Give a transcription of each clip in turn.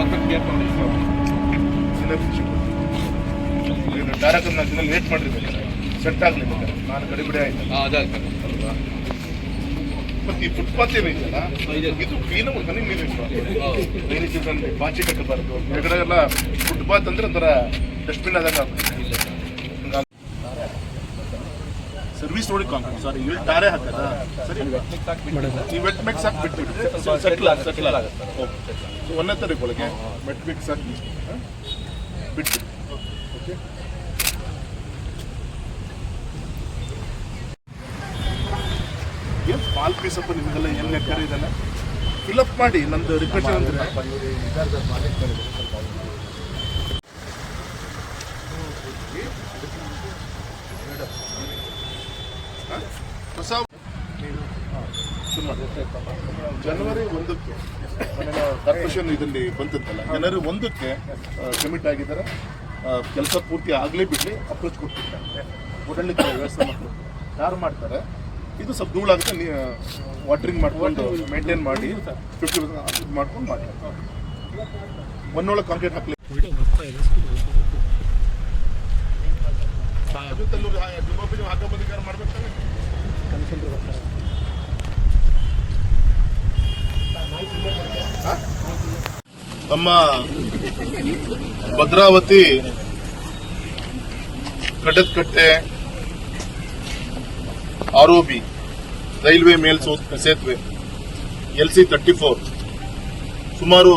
ಪಕ್ಕಕ್ಕೆ ಕೇಳ್ಕೊಂಡು ಡೈರೆಕ್ಟ್ ನಾನು ಲೇಟ್ ಸೆಟ್ ಆಗ್ಲಿ ಬೇಕಾರೆ ನಾನು ಗಡಿಬಿಡಿ ಆಯ್ತು. ಅದಾಗ್ತದೆ ಅಲ್ವಾ? ಮತ್ತೆ ಈ ಫುಟ್ಪಾತ್ ಏನಿದೆಯಲ್ಲ ಇದು. ಕ್ಲೀನ್ ಮನೆ ನೀರು ಡ್ರೈನೇಜ್ ಬಾಚಿ ಕಟ್ಟಬಾರ್ದು. ಎಲ್ಲ ಫುಟ್ಪಾತ್ ಅಂದ್ರೆ ಒಂಥರ ಡಸ್ಟ್ಬಿನ್ ಆದಾಗ ಇಲ್ಲ ಸರ್ ಸರ್ವಿಸ್ ನೋಡಿ ಸರಿ ಇಲ್ಲಿ ತಾರೆ ಹಾಕದ ಸರಿ? ನೀವು ವೆಟ್ ಮಿಕ್ಸ್ ಹಾಕಿ ಬಿಟ್ಬಿಟ್ಟು ಸೆಟ್ಲ್ ಆಗ ಸೆಟ್ಲ್ ಆಗುತ್ತೆ. ಸೊ ಒಂದೇ ತಾರೀಕು ಒಳಗೆ ವೆಟ್ ಮಿಕ್ಸ್ ಹಾಕಿ ಹ? ಬಿಟ್ಬಿಟ್ಟು ಓಕೆ ಏನು ಪಾಲ್ ಪೀಸಪ್ಪ ನಿಮಗೆಲ್ಲ ಏನು ಲೆಕ್ಕ ಇದೆಲ್ಲ? ಫಿಲಪ್ ಮಾಡಿ ನಂದು ರಿಕ್ವೆಸ್ಟ್ ಅಂದ್ರೆ ಹೊಸ ಶುರು ಮಾಡಿ. ಜನವರಿ ಒಂದಕ್ಕೆ ಕಾರ್ಪೊರೇಷನ್ ಇದರಲ್ಲಿ ಬಂತಂತಲ್ಲ ಜನವರಿ ಒಂದಕ್ಕೆ ಕಮಿಟ್ ಆಗಿದ್ದಾರೆ. ಕೆಲಸ ಪೂರ್ತಿ ಆಗಲೇ ಬಿಡಲಿ ಅಪ್ರೋಚ್ ಕೊಟ್ಟಿದ್ದಾರೆ. ಓಡಾಡಲಿಕ್ಕೆ ವ್ಯವಸ್ಥೆ ಮಾಡ್ತಾರೆ ಯಾರು ಮಾಡ್ತಾರೆ? ಇದು ಸ್ವಲ್ಪ ಧೂಳಾಗುತ್ತೆ ನೀ ವಾಟ್ರಿಂಗ್ ಮಾಡ್ಕೊಂಡು ಮೇಂಟೈನ್ ಮಾಡಿ ಫಿಫ್ಟಿ ಪರ್ಸೆಂಟ್ ಮಾಡ್ಕೊಂಡು ಮಾಡ್ತಾರೆ. ಒಂದೊಳಗೆ ಕಾಂಕ್ರೀಟ್ ಹಾಕ್ಲಿ. ನಮ್ಮ ಭದ್ರಾವತಿ ಕಟ್ಟದಕಟ್ಟೆ ಆರೋಬಿ ರೈಲ್ವೆ ಮೇಲ್ ಸೇತುವೆ ಎಲ್ ಸಿ ತರ್ಟಿ ಫೋರ್, ಸುಮಾರು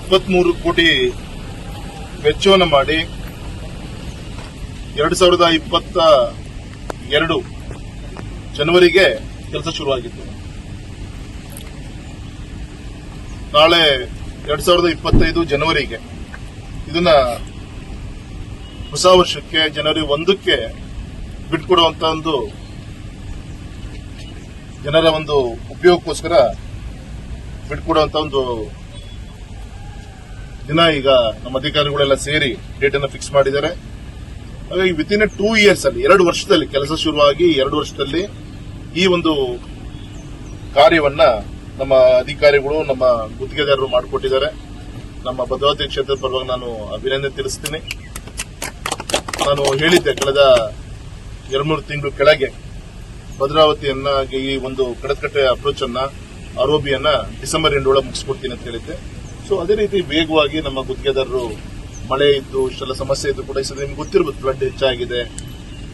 ಇಪ್ಪತ್ಮೂರು ಕೋಟಿ ವೆಚ್ಚವನ್ನು ಮಾಡಿ ಎರಡು ಸಾವಿರದ ಇಪ್ಪತ್ತ ಎರಡು ಜನವರಿಗೆ ಕೆಲಸ ಶುರುವಾಗಿತ್ತು. ನಾಳೆ ಎರಡ್ ಸಾವಿರದ ಇಪ್ಪತ್ತೈದು ಜನವರಿಗೆ ಇದನ್ನ ಹೊಸ ವರ್ಷಕ್ಕೆ ಜನವರಿ ಒಂದಕ್ಕೆ ಬಿಟ್ಕೊಡುವಂತ ಒಂದು ಜನರ ಒಂದು ಉಪಯೋಗಕ್ಕೋಸ್ಕರ ಬಿಟ್ಕೊಡುವಂತ ಒಂದು ದಿನ ಈಗ ನಮ್ಮ ಅಧಿಕಾರಿಗಳೆಲ್ಲ ಸೇರಿ ಡೇಟ್ ಅನ್ನು ಫಿಕ್ಸ್ ಮಾಡಿದ್ದಾರೆ. ಹಾಗಾಗಿ ವಿತಿನ್ ಟೂ ಇಯರ್ಸ್ ಅಲ್ಲಿ, ಎರಡು ವರ್ಷದಲ್ಲಿ ಕೆಲಸ ಶುರುವಾಗಿ ಎರಡು ವರ್ಷದಲ್ಲಿ ಈ ಒಂದು ಕಾರ್ಯವನ್ನ ನಮ್ಮ ಅಧಿಕಾರಿಗಳು, ನಮ್ಮ ಗುತ್ತಿಗೆದಾರರು ಮಾಡಿಕೊಟ್ಟಿದ್ದಾರೆ. ನಮ್ಮ ಭದ್ರಾವತಿ ಕ್ಷೇತ್ರದ ಪರವಾಗಿ ನಾನು ಅಭಿನಂದನೆ ತಿಳಿಸ್ತೀನಿ. ನಾನು ಹೇಳಿದ್ದೆ, ಕಳೆದ ಎರಡು ಮೂರು ತಿಂಗಳು ಕೆಳಗೆ ಭದ್ರಾವತಿಯನ್ನ ಈ ಒಂದು ಕಡತ್ಕಟ್ಟೆ ಅಪ್ರೋಚ್ ಅನ್ನ ಆರೋಪಿಯನ್ನ ಡಿಸೆಂಬರ್ ಎಂಟೊಳಗೆ ಮುಗಿಸ್ಕೊಡ್ತೀನಿ ಅಂತ ಹೇಳಿದ್ದೆ. ಸೊ ಅದೇ ರೀತಿ ವೇಗವಾಗಿ ನಮ್ಮ ಗುತ್ತಿಗೆದಾರರು ಮಳೆ ಇದ್ದು, ಇಷ್ಟೆಲ್ಲ ಸಮಸ್ಯೆ ಇದ್ದು ಕೂಡ ಈ ನಿಮ್ಗೆ ಗೊತ್ತಿರ್ಬೋದು ಫ್ಲಡ್ ಹೆಚ್ಚಾಗಿದೆ.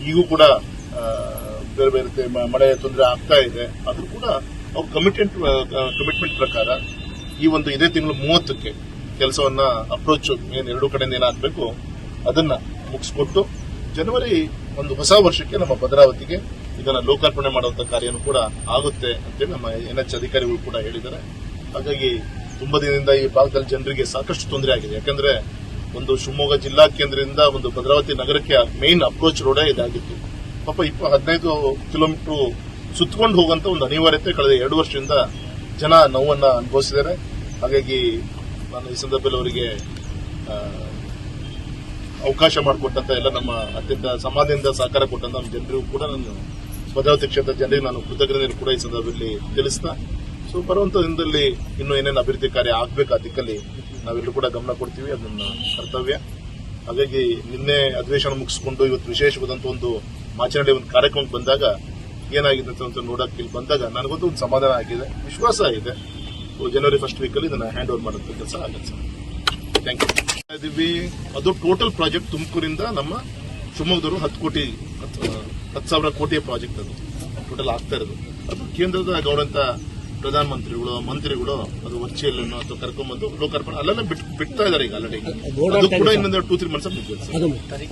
ಈಗೂ ಕೂಡ ಬೇರೆ ಬೇರೆ ಮಳೆ ತೊಂದರೆ ಆಗ್ತಾ ಇದೆ. ಆದರೂ ಕೂಡ ಅವ್ರ ಕಮಿಟೆಂಟ್ ಕಮಿಟ್ಮೆಂಟ್ ಪ್ರಕಾರ ಈ ಒಂದು ಇದೇ ತಿಂಗಳು ಮೂವತ್ತಕ್ಕೆ ಕೆಲಸವನ್ನ ಅಪ್ರೋಚ್ ಏನು ಎರಡು ಕಡೆಯಿಂದ ಏನಾಗಬೇಕು ಅದನ್ನ ಮುಗಿಸ್ಕೊಟ್ಟು ಜನವರಿ ಒಂದು ಹೊಸ ವರ್ಷಕ್ಕೆ ನಮ್ಮ ಭದ್ರಾವತಿಗೆ ಇದನ್ನ ಲೋಕಾರ್ಪಣೆ ಮಾಡುವಂತ ಕಾರ್ಯನೂ ಕೂಡ ಆಗುತ್ತೆ ಅಂತೇಳಿ ನಮ್ಮ ಎನ್ ಎಚ್ ಅಧಿಕಾರಿಗಳು ಕೂಡ ಹೇಳಿದ್ದಾರೆ. ಹಾಗಾಗಿ ತುಂಬಾ ದಿನದಿಂದ ಈ ಭಾಗದಲ್ಲಿ ಜನರಿಗೆ ಸಾಕಷ್ಟು ತೊಂದರೆ ಆಗಿದೆ. ಯಾಕಂದ್ರೆ ಒಂದು ಶಿವಮೊಗ್ಗ ಜಿಲ್ಲಾ ಕೇಂದ್ರದಿಂದ ಒಂದು ಭದ್ರಾವತಿ ನಗರಕ್ಕೆ ಮೇನ್ ಅಪ್ರೋಚ್ ರೋಡೇ ಇದಾಗಿತ್ತು. ಪಾಪ ಇಪ್ಪ ಹದಿನೈದು ಕಿಲೋಮೀಟರ್ ಸುತ್ತಕೊಂಡು ಹೋಗುವಂತ ಒಂದು ಅನಿವಾರ್ಯತೆ ಕಳೆದ ಎರಡು ವರ್ಷದಿಂದ ಜನ ನೋವನ್ನ ಅನುಭವಿಸಿದ್ದಾರೆ. ಹಾಗಾಗಿ ನಾನು ಈ ಸಂದರ್ಭದಲ್ಲಿ ಅವರಿಗೆ ಅವಕಾಶ ಮಾಡಿಕೊಟ್ಟಂತ ಎಲ್ಲ ನಮ್ಮ ಅತ್ಯಂತ ಸಮಾಧಿಯಿಂದ ಸಹಕಾರ ಕೊಟ್ಟಂತ ನಮ್ಮ ಜನರಿಗೂ ಕೂಡ ನಾನು ಭದ್ರಾವತಿ ಕ್ಷೇತ್ರದ ಜನರಿಗೆ ನಾನು ಕೃತಜ್ಞತೆ ಕೂಡ ಈ ಸಂದರ್ಭದಲ್ಲಿ ತಿಳಿಸ್ತಾ, ಸೊ ಬರುವಂತ ದಿನದಲ್ಲಿ ಇನ್ನೂ ಏನೇನು ಅಭಿವೃದ್ಧಿ ಕಾರ್ಯ ಆಗ್ಬೇಕು ಆ ನಾವೆಲ್ಲರೂ ಕೂಡ ಗಮನ ಕೊಡ್ತೀವಿ, ಅದನ್ನ ಕರ್ತವ್ಯ. ಹಾಗಾಗಿ ನಿನ್ನೆ ಅಧಿವೇಶನ ಮುಗಿಸ್ಕೊಂಡು ಇವತ್ತು ವಿಶೇಷವಾದಂತ ಒಂದು ಮಾಚರಣೆ ಒಂದು ಕಾರ್ಯಕ್ರಮಕ್ಕೆ ಬಂದಾಗ ಏನಾಗಿದೆ ಅಂತ ನೋಡಕ್ಕೆ ಇಲ್ಲಿ ಬಂದಾಗ ನನಗೊಂದು ಒಂದು ಸಮಾಧಾನ ಆಗಿದೆ, ವಿಶ್ವಾಸ ಆಗಿದೆ ಜನವರಿ ಫಸ್ಟ್ ವೀಕಲ್ಲಿ ಇದನ್ನ ಹ್ಯಾಂಡ್ ಓವರ್ ಮಾಡುವಂತ ಕೆಲಸ ಆಗುತ್ತೆ ಸರ್. ಥ್ಯಾಂಕ್ ಯು ಅದು ಟೋಟಲ್ ಪ್ರಾಜೆಕ್ಟ್ ತುಮಕೂರಿಂದ ನಮ್ಮ ಶಿವಮೊಗ್ಗದವರು ಹತ್ತು ಕೋಟಿ, ಹತ್ತು ಸಾವಿರ ಕೋಟಿಯ ಪ್ರಾಜೆಕ್ಟ್ ಅದು. ಟೋಟಲ್ ಆಗ್ತಾ ಇರೋದು. ಅದು ಕೇಂದ್ರದ ಗೌರವಂತ ಪ್ರಧಾನಮಂತ್ರಿಗಳು ಮಂತ್ರಿಗಳು ಅದು ವರ್ಚುವಲ್ ಅನ್ನು ಅಥವಾ ಕರ್ಕೊಂಡ್ಬಂದು ಲೋಕಾರ್ಪಣೆ ಅಲ್ಲೆಲ್ಲ ಬಿಟ್ಟು ಬಿಡ್ತಾ ಇದಾರೆ ಈಗ ಆಲ್ರೆಡಿ ಅದು ಕೂಡ ಇನ್ನೊಂದು ಟೂ ತ್ರೀ ಮಂತ್ಸ್ ಸರ್